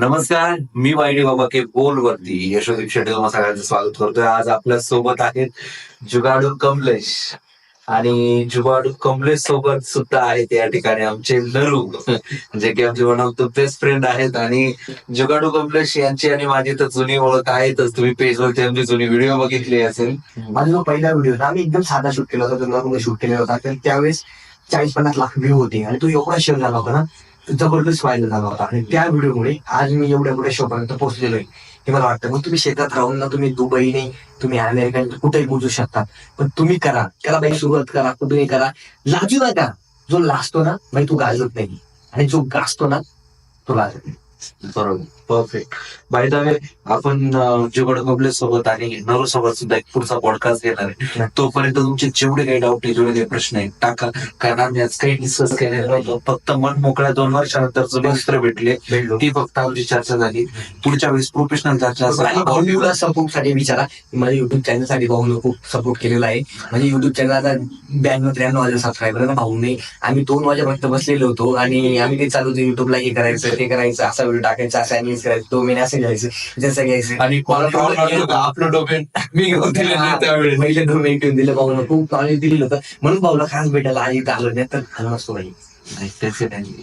नमस्कार मी वाईडी बाबा के बोल वरती यशोदीप शेट्टी तुम्हाला सगळ्यांचं स्वागत करतोय. आज आपल्यासोबत आहेत जुगाडू कमलेश. आणि जुगाडू कमलेश सोबत सुद्धा आहेत या ठिकाणी आमचे नरू जे की आमचे one of the best friend आहेत. आणि जुगाडू कमलेश यांची आणि माझी तर जुनी ओळख आहेतच. तुम्ही पेजवरती आमची जुनी व्हिडिओ बघितली असेल. माझा जो पहिला व्हिडिओ होता आम्ही एकदम साधा शूट केला होता. नॉर्मल शूट केला होता तर त्यावेळेस चाळीस पन्नास लाख व्ह्यू होते. आणि तो एवढा शेअर झाला होता ना. जबरदस्त व्हायला झाला होता. आणि त्या व्हिडिओमुळे आज मी एवढ्या मोठ्या शोपर्यंत पोहोचलेलोय. पोहोचलेलो आहे हे मला वाटतं. मग तुम्ही शेतात राहून ना तुम्ही दुबई नाही तुम्ही अमेरिका कुठेही पोहोचू शकता. पण तुम्ही करा. करा बाई सुरुवात करा. कुठेही करा. लाजू नका. जो लाजतो ना बाई तू गाजत नाही. आणि जो गाजतो ना तो लाजत नाही. बरोबर. परफेक्ट बाय द वे आपण जुगाडू कमलेश सोबत आणि नरू सोबत सुद्धा एक पुढचा पॉडकास्ट घेणार आहे. तोपर्यंत तुमचे जेवढे काही डाऊट आहे जेवढे काही प्रश्न आहेत टाका. कारण आम्ही आज काही डिस्कस केलेलं नव्हतं. फक्त मन मोकळ्या दोन वर्षानंतर जो मित्र भेटले भेटलो. ती फक्त आमची चर्चा झाली. पुढच्या वेळेस प्रोफेशनल चर्चा असेल. सपोर्टसाठी विचारा. माझ्या युट्यूब चॅनलसाठी भाऊने खूप सपोर्ट केलेला आहे. म्हणजे युट्यूब चॅनल आता ब्याण्णव त्र्याण्णव हजार सबस्क्रायबर भाऊने आम्ही दोन वाजेपर्यंत बसलेलो होतो आणि आम्ही ते चालू होतो युट्यूबला हे करायचं ते करायचं असा व्हिडिओ टाकायचा असं अॅनिमेट करायचं तो महिने असं घ्यायचं जसं घ्यायचं. आणि आपलं डोमेन मी घेऊन आहे त्यावेळेस. पहिले दोन मिनिट ठेवून दिलं भाऊनं खूप नॉलेज दिलेलं होतं. म्हणून भाऊला खास भेटायला इथं आलो नाही तर आलो नसतो भाई नाही, definitely.